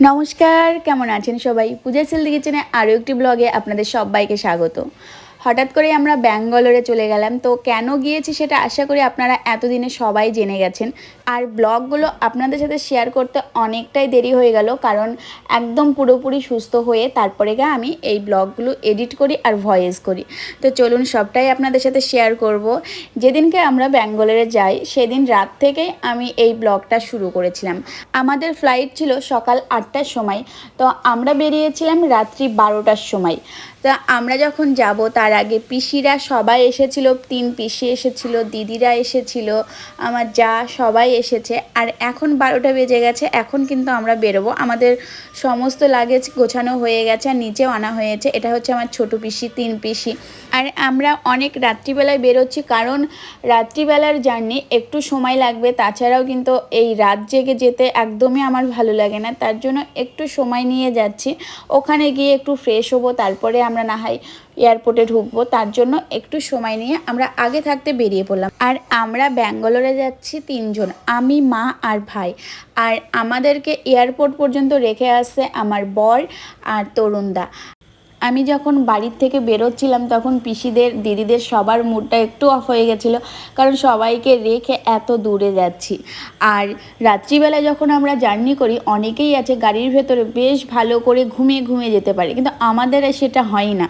নমস্কার কেমন আছেন সবাই? পূজা সিলদি কিচেনে আরও একটি ব্লগে আপনাদের সবাইকে স্বাগত। হঠাৎ করে আমরা ব্যাঙ্গালোরে চলে গেলাম। তো কেন গিয়েছি সেটা আশা করি আপনারা এতদিনে সবাই জেনে গেছেন। আর ব্লগগুলো আপনাদের সাথে শেয়ার করতে অনেকটাই দেরি হয়ে গেল, কারণ একদম পুরোপুরি সুস্থ হয়ে তারপরে গিয়ে আমি এই ব্লগগুলো এডিট করি আর ভয়েস করি। তো চলুন সবটাই আপনাদের সাথে শেয়ার করব। যেদিনকে আমরা ব্যাঙ্গালোরে যাই, সেদিন রাত থেকেই আমি এই ব্লগটা শুরু করেছিলাম। আমাদের ফ্লাইট ছিল সকাল আটটার সময়, তো আমরা বেরিয়েছিলাম রাত্রি বারোটার সময়। তা আমরা যখন যাব, তার আগে পিসিরা সবাই এসেছিল, তিন পিসি এসেছিল, দিদিরা এসেছিল, আমার যা সবাই এসেছে। আর এখন বারোটা বেজে গেছে, এখন কিন্তু আমরা বেরোবো। আমাদের সমস্ত লাগেজ গোছানো হয়ে গেছে আর নিচেও আনা হয়েছে। এটা হচ্ছে আমার ছোট পিসি, তিন পিসি। আর আমরা অনেক রাত্রিবেলায় বেরোচ্ছি, কারণ রাত্রিবেলার জার্নি একটু সময় লাগবে। তাছাড়াও কিন্তু এই রাত জেগে যেতে একদমই আমার ভালো লাগে না। তার জন্য একটু সময় নিয়ে যাচ্ছি। ওখানে গিয়ে একটু ফ্রেশ হব, তারপরে আমরা না হয় এয়ারপোর্টে ঢুকবো, তার জন্য একটু সময় নিয়ে আমরা আগে থাকতে বেরিয়ে পড়লাম। আর আমরা ব্যাঙ্গালোরে যাচ্ছি তিনজন, আমি, মা আর ভাই। আর আমাদেরকে এয়ারপোর্ট পর্যন্ত রেখে আসছে আমার বর আর তরুণদা। আমি যখন বাড়ির থেকে বেরোচ্ছিলাম, তখন পিসিদের, দিদিদের সবার মুডটা একটু অফ হয়ে গেছিল, কারণ সবাইকে রেখে এত দূরে যাচ্ছি। আর রাত্রিবেলা যখন আমরা জার্নি করি, অনেকেই আছে গাড়ির ভেতরে বেশ ভালো করে ঘুমিয়ে ঘুমিয়ে যেতে পারে, কিন্তু আমাদের সেটা হয় না।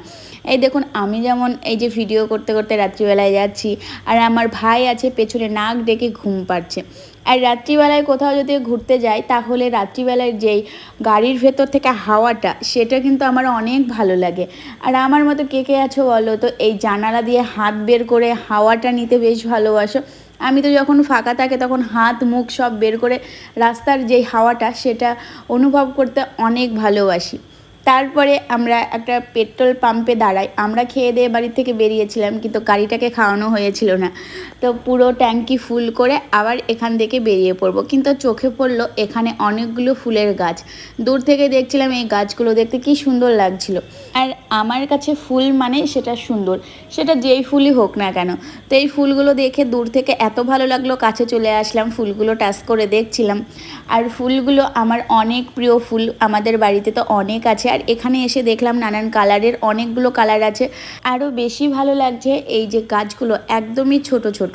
এই দেখুন, আমি যেমন এই যে ভিডিও করতে করতে রাত্রিবেলায় যাচ্ছি, আর আমার ভাই আছে পেছনে নাক ডেকে ঘুম পাচ্ছে আর রাত্রিবেলায় কোথাও যদি ঘুরতে যাই, তাহলে রাত্রিবেলায় যেই গাড়ির ভেতর থেকে হাওয়াটা, সেটা কিন্তু আমার অনেক ভালো লাগে। আর আমার মতো কে কে আছো বলো তো, এই জানালা দিয়ে হাত বের করে হাওয়াটা নিতে বেশ ভালোবাসো। আমি তো যখন ফাঁকা থাকে তখন হাত, মুখ সব বের করে রাস্তার যেই হাওয়াটা, সেটা অনুভব করতে অনেক ভালোবাসি। তারপরে আমরা একটা পেট্রোল পাম্পে দাঁড়াই। আমরা খেয়ে দিয়ে বাড়ি থেকে বেরিয়েছিলাম, কিন্তু গাড়িটাকে খাওয়ানো হয়েছিল না। তো পুরো ট্যাঙ্কি ফুল করে আবার এখান থেকে বেরিয়ে পড়ব। কিন্তু চোখে পড়ল এখানে অনেকগুলো ফুলের গাছ। দূর থেকে দেখছিলাম এই গাছগুলো দেখতে কি সুন্দর লাগছিল। আর আমার কাছে ফুল মানে সেটা সুন্দর। সেটা যেই ফুলই হোক না কেন। তো এই ফুলগুলো দেখে দূর থেকে এত ভালো লাগল, কাছে চলে আসলাম, ফুলগুলো টাচ করে দেখছিলাম। আর ফুলগুলো আমার অনেক প্রিয় ফুল। আমাদের বাড়িতে তো অনেক আছে আর এখানে এসে দেখলাম নানান কালারের অনেকগুলো কালার আছে। আরও বেশি ভালো লাগছে এই যে গাছগুলো একদমই ছোট ছোট।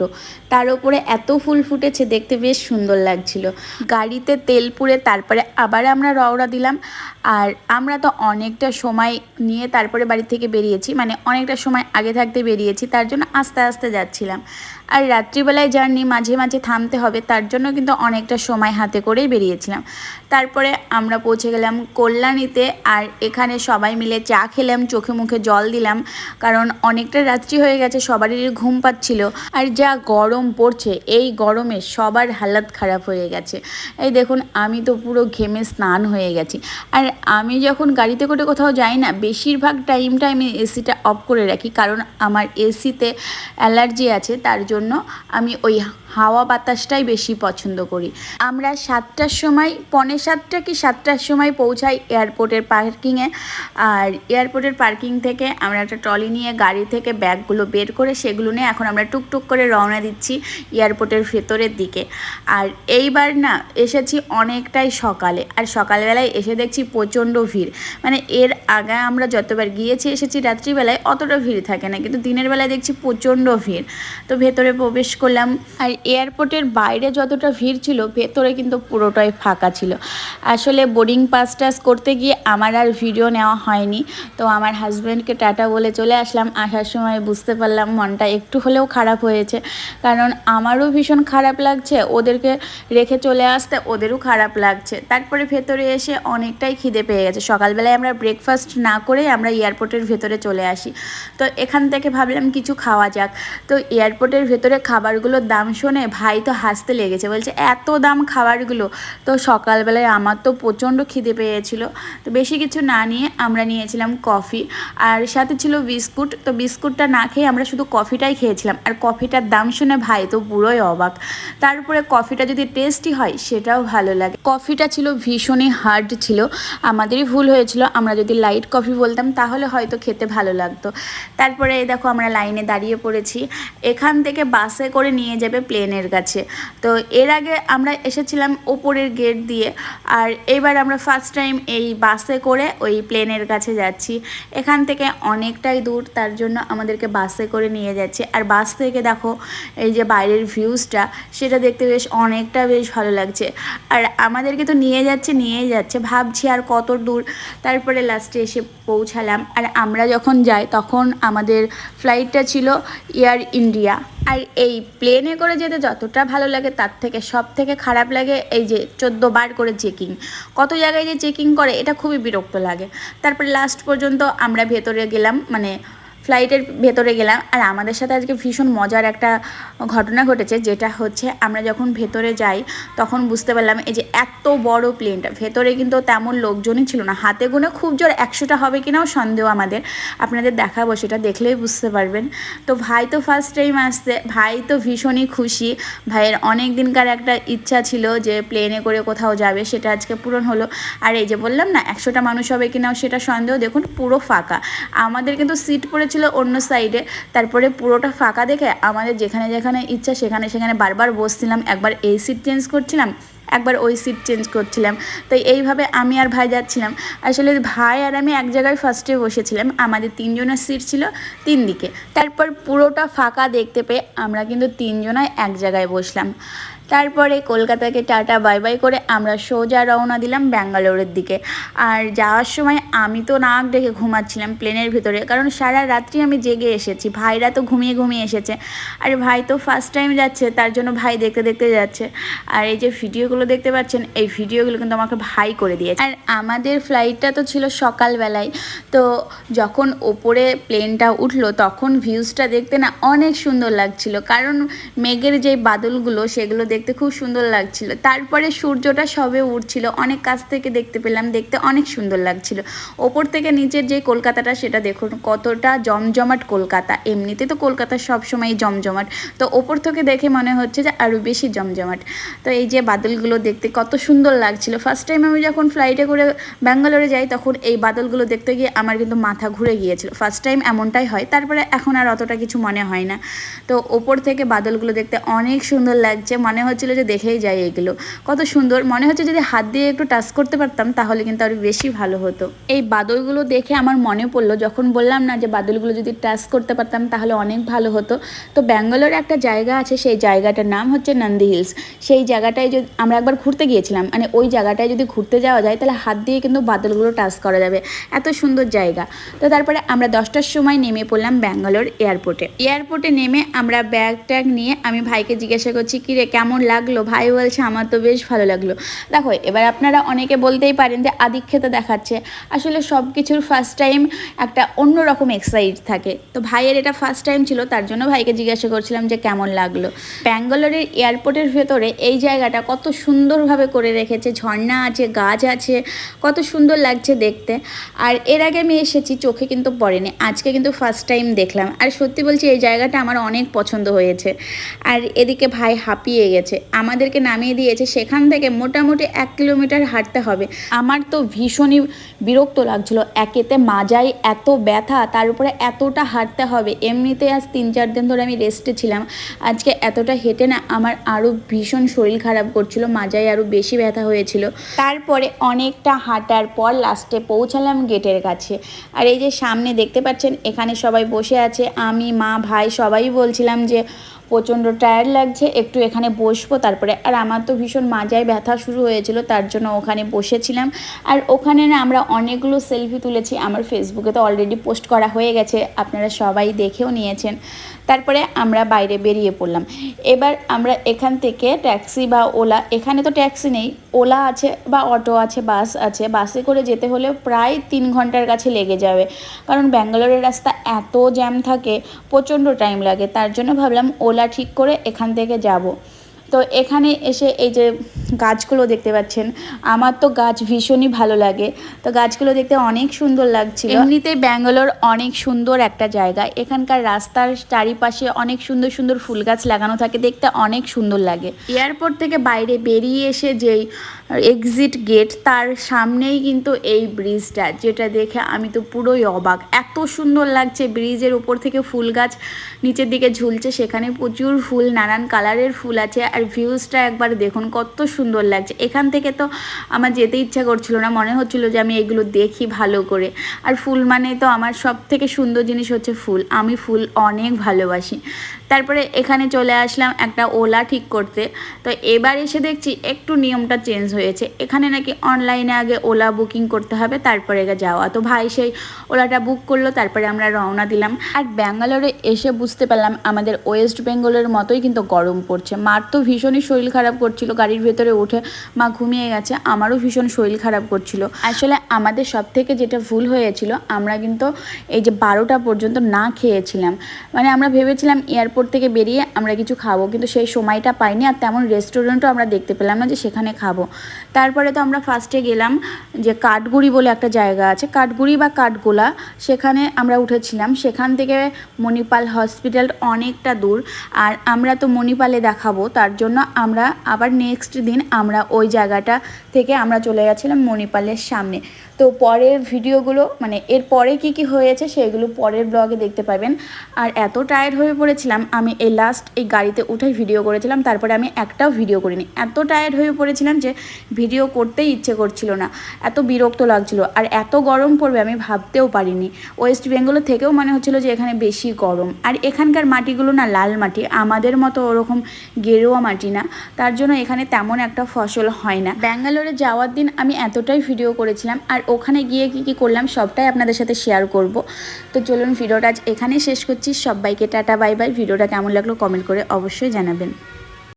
তার উপরে এত ফুল ফুটেছে, দেখতে বেশ সুন্দর লাগছিল। গাড়িতে তেল পুড়ে তারপরে আবার আমরা রওনা দিলাম। আর আমরা তো অনেকটা সময় নিয়ে তারপরে বাড়ি থেকে বেরিয়েছি মানে অনেকটা সময় আগে থাকতে বেরিয়েছি, তার জন্য আস্তে আস্তে যাচ্ছিলাম। আর রাত্রিবেলায় জার্নি মাঝে মাঝে থামতে হবে, তার জন্য কিন্তু অনেকটা সময় হাতে করেই বেরিয়েছিলাম। তারপরে আমরা পৌঁছে গেলাম কল্যাণীতে আর এখানে সবাই মিলে চা খেলাম, চোখে মুখে জল দিলাম, কারণ অনেকটা রাত্রি হয়ে গেছে, সবারই ঘুম পাচ্ছিল। আর যা গরম পড়ছে, এই গরমে সবার হালাত খারাপ হয়ে গেছে। এই দেখুন, আমি তো পুরো ঘেমে স্নান হয়ে গেছি। আর আমি যখন গাড়িতে করে কোথাও যাই না, বেশিরভাগ টাইমটা আমি এসিটা অফ করে রাখি, কারণ আমার এসিতে অ্যালার্জি আছে, তার জন্য আমি ওই হাওয়া বাতাসটাই বেশি পছন্দ করি। আমরা সাতটার সময়, পনে সাতটা কি সাতটার সময় পৌঁছাই এয়ারপোর্টের পার্কিংয়ে আর এয়ারপোর্টের পার্কিং থেকে আমরা একটা ট্রলি নিয়ে গাড়ি থেকে ব্যাগগুলো বের করে সেগুলো নিয়ে এখন আমরা টুকটুক করে রওনা দিচ্ছি এয়ারপোর্টের ভেতরের দিকে। আর এইবার না, এসেছি অনেকটাই সকালে। আর সকালবেলায় এসে দেখছি প্রচণ্ড ভিড়। মানে এর আগে আমরা যতবার গিয়েছি, এসেছি রাত্রিবেলায় অতটা ভিড় থাকে না। কিন্তু দিনের বেলায় দেখছি প্রচণ্ড ভিড়। তো ভেতরে প্রবেশ করলাম আর এয়ারপোর্টের বাইরে যতটা ভিড় ছিল, ভেতরে কিন্তু পুরোটাই ফাঁকা ছিল। আসলে বোর্ডিং পাস টাস করতে গিয়ে আমার আর ভিডিও নেওয়া হয়নি। তো আমার হাজব্যান্ডকে টাটা বলে চলে আসলাম। আসার সময় বুঝতে পারলাম মনটা একটু হলেও খারাপ হয়েছে। কারণ আমারও ভীষণ খারাপ লাগছে। ওদেরকে রেখে চলে আসতে ওদেরও খারাপ লাগছে। তারপরে ভেতরে এসে অনেকটাই খিদে পেয়ে গেছে। সকালবেলায় আমরা ব্রেকফাস্ট না করেই আমরা এয়ারপোর্টের ভেতরে চলে আসি। তো এখান থেকে ভাবলাম কিছু খাওয়া যাক। তো এয়ারপোর্টের ভেতরে খাবারগুলোর দাম শুনে ভাই তো হাসতে লেগেছে। বলছে, এত দাম খাবারগুলো? তো সকালবেলায় আমার তো প্রচণ্ড খিদে পেয়েছিল। তো বেশি কিছু না নিয়ে আমরা নিয়েছিলাম কফি। আর সাথে ছিল বিস্কুট। তো বিস্কুটটা না খেয়ে আমরা শুধু কফিটাই খেয়েছিলাম। আর কফিটার দাম শুনে ভাই তো পুরোই অবাক। তারপরে কফিটা যদি টেস্টি হয়, সেটাও ভালো লাগে। কফিটা ছিল ভীষণই হার্ড ছিল। আমাদেরই ভুল হয়েছিল। আমরা যদি লাইট কফি বলতাম, তাহলে হয়তো খেতে ভালো লাগতো। তারপরে দেখো আমরা লাইনে দাঁড়িয়ে পড়েছি। এখান থেকে বাসে করে নিয়ে যাবে প্লেনের কাছে। তো এর আগে আমরা এসেছিলাম ওপরের গেট দিয়ে, আর এবার আমরা ফার্স্ট টাইম এই বাসে করে ওই প্লেনের কাছে যাচ্ছি। এখান থেকে অনেকটাই দূর, তার জন্য আমাদেরকে বাসে করে নিয়ে যাচ্ছে। আর বাস থেকে দেখো, এই যে বাইরের ভিউজটা সেটা দেখতে বেশ অনেকটা বেশ ভালো লাগছে। আর আমাদেরকে তো নিয়ে যাচ্ছে, নিয়েই যাচ্ছে। ভাবছি আর কত দূর। তারপরে লাস্টে এসে পৌঁছালাম। আর আমরা যখন যাই, তখন আমাদের ফ্লাইটটা ছিল এয়ার ইন্ডিয়া এই প্লেনে করে যেতে যতটা ভালো লাগে, তার থেকে সব থেকে খারাপ লাগে এই যে চোদ্দ বার করে চেকিং কত জায়গায় যে চেকিং করে, এটা খুবই বিরক্ত লাগে। তারপরে লাস্ট পর্যন্ত আমরা ভেতরে গেলাম মানে ফ্লাইটের ভেতরে গেলাম। আর আমাদের সাথে আজকে ভীষণ মজার একটা ঘটনা ঘটেছে, যেটা হচ্ছে আমরা যখন ভেতরে যাই, তখন বুঝতে পারলাম এই যে এত বড় প্লেনটা ভেতরে কিন্তু তেমন লোকজনই ছিল না। হাতে গুনে খুব জোর একশোটা হবে কিনাও সন্দেহ আমাদের। আপনাদের দেখাবো, সেটা দেখলেই বুঝতে পারবেন। তো ভাই তো ফার্স্ট টাইম আসছে। ভাই তো ভীষণই খুশি। ভাইয়ের অনেক দিনকার একটা ইচ্ছা ছিল যে প্লেনে করে কোথাও যাবে, সেটা আজকে পূরণ হলো। আর এই যে বললাম না, একশোটা মানুষ হবে কিনাও সেটা সন্দেহ, দেখুন পুরো ফাঁকা। আমাদের কিন্তু সিট পড়েছিল অন্য সাইডে তারপরে পুরোটা ফাঁকা দেখে আমাদের যেখানে যেখানে ইচ্ছা সেখানে সেখানে বারবার বসছিলাম, একবার এই সিট চেঞ্জ করছিলাম, একবার ওই সিট চেঞ্জ করছিলাম। তাই এইভাবে আমি আর ভাই যাচ্ছিলাম। আসলে ভাই আর আমি এক জায়গায় ফার্স্টে বসেছিলাম, আমাদের তিনজনের সিট ছিল তিন দিকে। তারপর পুরোটা ফাঁকা দেখতে পেয়ে আমরা কিন্তু তিনজনায় এক জায়গায় বসলাম। তারপরে কলকাতাকে টাটা, বাই বাই করে আমরা সোজা রওনা দিলাম ব্যাঙ্গালোরের দিকে। আর যাওয়ার সময় আমি তো নাক ডেকে ঘুমাচ্ছিলাম প্লেনের ভিতরে, কারণ সারা রাত্রি আমি জেগে এসেছি। ভাইরা তো ঘুমিয়ে ঘুমিয়ে এসেছে। আর ভাই তো ফার্স্ট টাইম যাচ্ছে, তার জন্য ভাই দেখতে দেখতে যাচ্ছে। আর এই যে ভিডিওগুলো দেখতে পাচ্ছেন, এই ভিডিওগুলো কিন্তু আমাকে ভাই করে দিয়েছে। আর আমাদের ফ্লাইটটা তো ছিল সকালবেলায়। তো যখন ওপরে প্লেনটা উঠল, তখন ভিউজটা দেখতে না অনেক সুন্দর লাগছিল। কারণ মেঘের যে বাদলগুলো, সেগুলো দেখতে খুব সুন্দর লাগছিল। তারপরে সূর্যটা সবে উঠছিল অনেক কাছ থেকে দেখতে পেলাম। দেখতে অনেক সুন্দর লাগছিল। ওপর থেকে নিচের যে কলকাতাটা, সেটা দেখুন। কতটা জমজমাট কলকাতা। এমনিতে তো কলকাতা সবসময় জমজমাট। তো ওপর থেকে দেখে মনে হচ্ছে যে আরও বেশি জমজমাট। তো এই যে বাদলগুলো দেখতে কত সুন্দর লাগছিল। ফার্স্ট টাইম আমি যখন ফ্লাইটে করে ব্যাঙ্গালোরে যাই, তখন এই বাদলগুলো দেখতে গিয়ে আমার কিন্তু মাথা ঘুরে গিয়েছিল। ফার্স্ট টাইম এমনটাই হয়। তারপরে এখন আর অতটা কিছু মনে হয় না। তো ওপর থেকে বাদলগুলো দেখতে অনেক সুন্দর লাগছে। মনে হচ্ছিল যে দেখেই যাই এগুলো। কত সুন্দর। মনে হচ্ছে যদি হাত দিয়ে একটু টাচ করতে পারতাম, তাহলে কিন্তু আরও বেশি ভালো হতো। এই বাদলগুলো দেখে আমার মনে পড়ল, যখন বললাম না যে বাদলগুলো যদি টাচ করতে পারতাম, তাহলে অনেক ভালো হতো। তো ব্যাঙ্গালোরে একটা জায়গা আছে, সেই জায়গাটার নাম হচ্ছে নন্দী হিলস। সেই জায়গাটায় যদি আমরা একবার ঘুরতে গিয়েছিলাম মানে ওই জায়গাটায় যদি ঘুরতে যাওয়া যায়, তাহলে হাত দিয়ে কিন্তু বাদলগুলো টাচ করা যাবে। এত সুন্দর জায়গা। তো তারপরে আমরা দশটার সময় নেমে পড়লাম ব্যাঙ্গালোর এয়ারপোর্টে। এয়ারপোর্টে নেমে আমরা ব্যাগ ট্যাগ নিয়ে আমি ভাইকে জিজ্ঞাসা করছি কি রে কেমন লাগল? ভাই বলছে, আমার তো বেশ ভালো লাগল। দেখো, এবার আপনারা অনেকে বলতেই পারেন যে আদিক্ষেতা দেখাচ্ছে। আসলে সব কিছুর ফার্স্ট টাইম একটা অন্যরকম এক্সাইট থাকে। তো ভাইয়ের এটা ফার্স্ট টাইম ছিল, তার জন্য ভাইকে জিজ্ঞাসা করছিলাম যে, কেমন লাগল? ব্যাঙ্গালোরের এয়ারপোর্টের ভেতরে এই জায়গাটা কত সুন্দরভাবে করে রেখেছে। ঝর্ণা আছে, গাছ আছে, কত সুন্দর লাগছে দেখতে। আর এর আগে আমি এসেছি, চোখে কিন্তু পড়েনি। আজকে কিন্তু ফার্স্ট টাইম দেখলাম। আর সত্যি বলছি, এই জায়গাটা আমার অনেক পছন্দ হয়েছে। আর এদিকে ভাই হাঁপিয়ে গেছে। আমাদেরকে নামিয়ে দিয়েছে, সেখান থেকে মোটামুটি এক কিলোমিটার হাঁটতে হবে। আমার তো ভীষণই বিরক্ত লাগছিল, একেতে মাজায় এত ব্যথা, তার উপরে এতটা হাঁটতে হবে, এমনিতে আজ তিন চার দিন ধরে আমি রেস্টে ছিলাম, আজকে এতটা হেঁটে না আমার আরও ভীষণ শরীর খারাপ করছিল, মাজায় আরও বেশি ব্যথা হয়েছিল। তারপরে অনেকটা হাঁটার পর লাস্টে পৌঁছালাম গেটের কাছে। আর এই যে সামনে দেখতে পাচ্ছেন, এখানে সবাই বসে আছে, আমি, মা, ভাই সবাই বলছিলাম যে প্রচণ্ড টায়ার লাগছে, একটু এখানে বসবো, তারপরে, আর আমার তো ভীষণ মাজায় ব্যথা শুরু হয়েছিল, তার জন্য ওখানে বসেছিলাম। আর ওখানে না আমরা অনেকগুলো সেলফি তুলেছি, আমার ফেসবুকে তো অলরেডি পোস্ট করা হয়ে গেছে, আপনারা সবাই দেখেও নিয়েছেন। তারপরে আমরা বাইরে বেরিয়ে পড়লাম। এবার আমরা এখান থেকে ট্যাক্সি বা ওলা, এখানে তো ট্যাক্সি নেই, ওলা আছে বা অটো আছে, বাস আছে, বাসে করে যেতে হলে প্রায় তিন ঘণ্টার কাছে লেগে যাবে। কারণ ব্যাঙ্গালোরের রাস্তা এত জ্যাম থাকে, প্রচণ্ড টাইম লাগে, তার জন্য ভাবলাম ওলা ঠিক করে এখান থেকে যাব। তো এখানে এসে এই যে গাছগুলো দেখতে পাচ্ছেন আমার তো গাছ ভীষণই ভালো লাগে। তো গাছগুলো দেখতে অনেক সুন্দর লাগছিল। এমনিতে ব্যাঙ্গালোর অনেক সুন্দর একটা জায়গা। এখানকার রাস্তার চারিপাশে অনেক সুন্দর সুন্দর ফুল গাছ লাগানো থাকে দেখতে অনেক সুন্দর লাগে। এয়ারপোর্ট থেকে বাইরে বেরিয়ে এসে যেই এক্সিট গেট তার সামনেই কিন্তু এই ব্রিজটা যেটা দেখে আমি তো পুরোই অবাক। এত সুন্দর লাগছে ব্রিজের উপর থেকে ফুল গাছ নিচের দিকে ঝুলছে, সেখানে প্রচুর ফুল, নানান কালারের ফুল আছে, আর ভিউজটা একবার দেখুন, কত সুন্দর লাগছে। এখান থেকে তো আমার যেতে ইচ্ছা করছিল না, মনে হচ্ছিল যে আমি এগুলো দেখি ভালো করে। আর ফুল মানে তো আমার সব থেকে সুন্দর জিনিস হচ্ছে ফুল। আমি ফুল অনেক ভালোবাসি। তারপরে এখানে চলে আসলাম একটা ওলা ঠিক করতে। তো এবার এসে দেখছি একটু নিয়মটা চেঞ্জ হয়েছে। এখানে নাকি অনলাইনে আগে ওলা বুকিং করতে হবে, তারপরে যাওয়া। তো ভাই সেই ওলাটা বুক করল, তারপরে আমরা রওনা দিলাম। আর ব্যাঙ্গালোরে এসে বুঝতে পারলাম আমাদের ওয়েস্ট বেঙ্গলের মতোই কিন্তু গরম পড়ছে। মার তো ভীষণই শরীর খারাপ করছিল, গাড়ির ভেতরে উঠে মা ঘুমিয়ে গেছে, আমারও ভীষণ শরীর খারাপ করছিল। আসলে আমাদের সব থেকে যেটা ভুল হয়েছিল, আমরা কিন্তু এই যে বারোটা পর্যন্ত না খেয়েছিলাম। মানে আমরা ভেবেছিলাম এয়ারপোর্ট থেকে বেরিয়ে আমরা কিছু খাব, কিন্তু সেই সময়টা পাইনি আর তেমন রেস্টুরেন্টও আমরা দেখতে পেলাম না যে সেখানে খাব। তারপরে তো আমরা ফার্স্টে গেলাম যে কাঠগুড়ি বলে একটা জায়গা আছে, কাঠগুড়ি বা কাঠগোলা, সেখানে আমরা উঠেছিলাম। সেখান থেকে মণিপাল হসপিটাল অনেকটা দূর আর আমরা তো মণিপালে দেখাবো, তার জন্য আমরা আবার নেক্সট দিন আমরা ওই জায়গাটা থেকে আমরা চলে গেছিলাম মণিপালের সামনে। তো পরের ভিডিওগুলো মানে এর পরে কি কি হয়েছে সেগুলো পরের ব্লগে দেখতে পাবেন। আর এত টায়ার্ড হয়ে পড়েছিলাম আমি এই লাস্ট এই গাড়িতে উঠে ভিডিও করেছিলাম, তারপরে আমি একটাও ভিডিও করিনি। এত টায়ার্ড হয়ে পড়েছিলাম যে ভিডিও করতেই ইচ্ছে করছিল না। এত বিরক্ত লাগছিল, আর এত গরম পড়বে আমি ভাবতেও পারিনি। ওয়েস্ট বেঙ্গলের থেকেও মনে হচ্ছিল যে এখানে বেশি গরম। আর এখানকার মাটিগুলো না লাল মাটি, আমাদের মতো ওরকম গেরুয়া মাটি না। তার জন্য এখানে তেমন একটা ফসল হয় না। ব্যাঙ্গালোরে যাওয়ার দিন আমি এতটাই ভিডিও করেছিলাম, আর ওখানে গিয়ে কী কী করলাম সবটাই আপনাদের সাথে শেয়ার করব। তো চলুন ভিডিওটা আজ এখানেই শেষ করছি। সবাইকে টাটা বাই বাই ভিডিওটা কেমন লাগল কমেন্ট করে অবশ্যই জানাবেন।